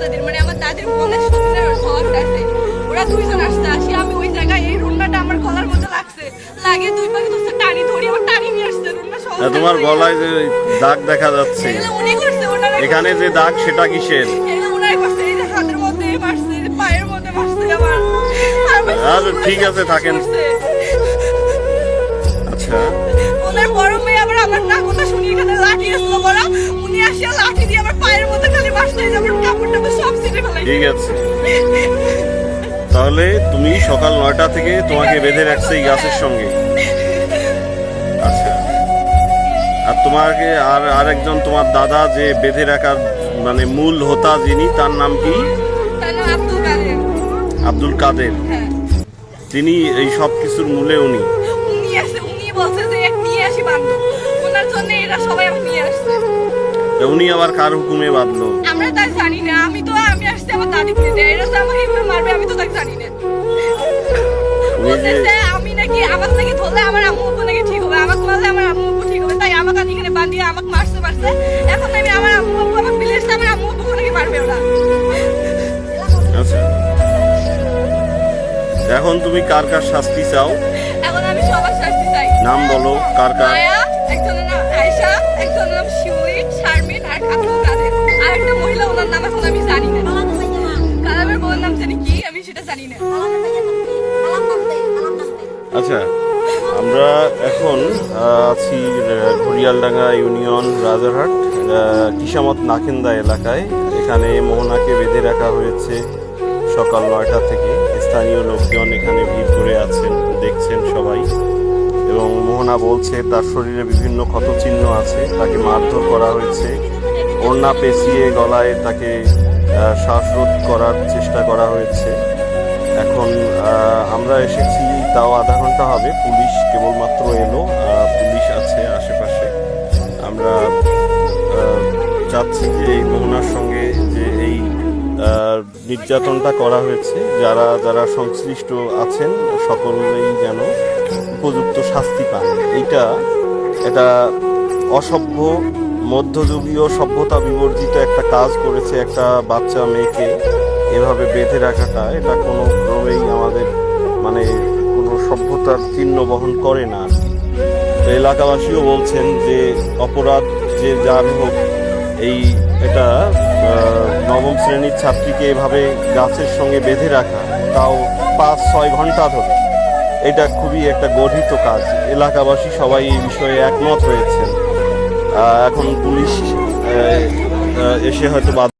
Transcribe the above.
দাদির মানে আমার দাদির বোনের আছে ওরা দুইজন আসছে আসি আমি ওই জায়গায় এই রুন্নাটা আমার গলার মধ্যে লাগছে। লাগে দুই ধরছে টানি ধরি আমার টানি নিয়ে আসছে রুন্না সহ তোমার গলায় যে দাগ দেখা যাচ্ছে এখানে যে দাগ সেটা কিসের? এগুলো ওনারাই করছে এই ঠিক আছে। তাহলে তুমি সকাল নয়টা থেকে তোমাকে বেঁধে রাখছে এই গাছের সঙ্গে। আচ্ছা। আর তোমাকে আর আরেকজন তোমার দাদা যে বেঁধে রাখার মানে মূল হোতা যিনি তার নাম কি? আব্দুল কাদের। হ্যাঁ। তিনি এই সব কিছুর মূলে উনি। উনি উনি বলছে যে নিয়ে আসি বান্ধব। ওনার জন্য এরা সবাই নিয়ে আসছে। উনি আবার কার হুকুমে বাঁধলো? আমরা তাই জানি না। আমি তো আমি আসছি আমার দাদি নিতে এরা তো আমাকে এভাবে মারবে আমি তো তাই জানি না। বলতেছে আমি নাকি আমাকে নাকি ধরলে আমার আম্মু আব্বু নাকি ঠিক হবে। আমাকে মারলে আমার আম্মু আব্বু ঠিক হবে। তাই আমাকে আমি এখানে বাঁধিয়ে আমাকে মারছে মারছে। এখন আমি আমার আম্মু আব্বু আমাকে বিলে এসে আমার আম্মু আব্বু নাকি মারবে ওরা? আচ্ছা। এখন তুমি কার কার শাস্তি চাও? এখন আমি সবার শাস্তি চাই। নাম বলো কার কার? একজনের আচ্ছা আমরা এখন আছি ঘড়িয়ালডাঙ্গা ইউনিয়ন, রাজারহাট কিসামত নাকেন্দা এলাকায়। এখানে মোহনাকে বেঁধে রাখা হয়েছে সকাল নয়টা থেকে। স্থানীয় লোকজন এখানে ভিড় করে আছেন, দেখছেন সবাই। এবং মোহনা বলছে, তার শরীরে বিভিন্ন ক্ষতচিহ্ন আছে, তাকে মারধর করা হয়েছে। ওড়না পেঁচিয়ে গলায় তাকে শ্বাসরোধ করার চেষ্টা করা হয়েছে। এখন আমরা এসেছি, তাও আধা ঘণ্টা হবে, পুলিশ কেবলমাত্র এলো পুলিশ আছে আশেপাশে। আমরা চাচ্ছি যে এই মোহনার সঙ্গে যে এই নির্যাতনটা করা হয়েছে, যারা যারা সংশ্লিষ্ট আছেন, সকলেই যেন উপযুক্ত শাস্তি পান। এটা এটা অসভ্য, মধ্যযুগীয় সভ্যতা বিবর্জিত একটা কাজ করেছে একটা বাচ্চা মেয়েকে। এভাবে বেঁধে রাখাটা, এটা কোনো ক্রমেই আমাদের মানে কোনো সভ্যতার চিহ্ন বহন করে না। আর কি। এলাকাবাসীও বলছেন যে অপরাধ যে যার হোক, এই এটা নবম শ্রেণির ছাত্রীকে এভাবে গাছের সঙ্গে বেঁধে রাখা, তাও পাঁচ ছয় ঘণ্টা ধরে। এটা খুবই একটা গর্হিত কাজ। এলাকাবাসী সবাই এই বিষয়ে একমত হয়েছেন। এখন পুলিশ এসে হয়তো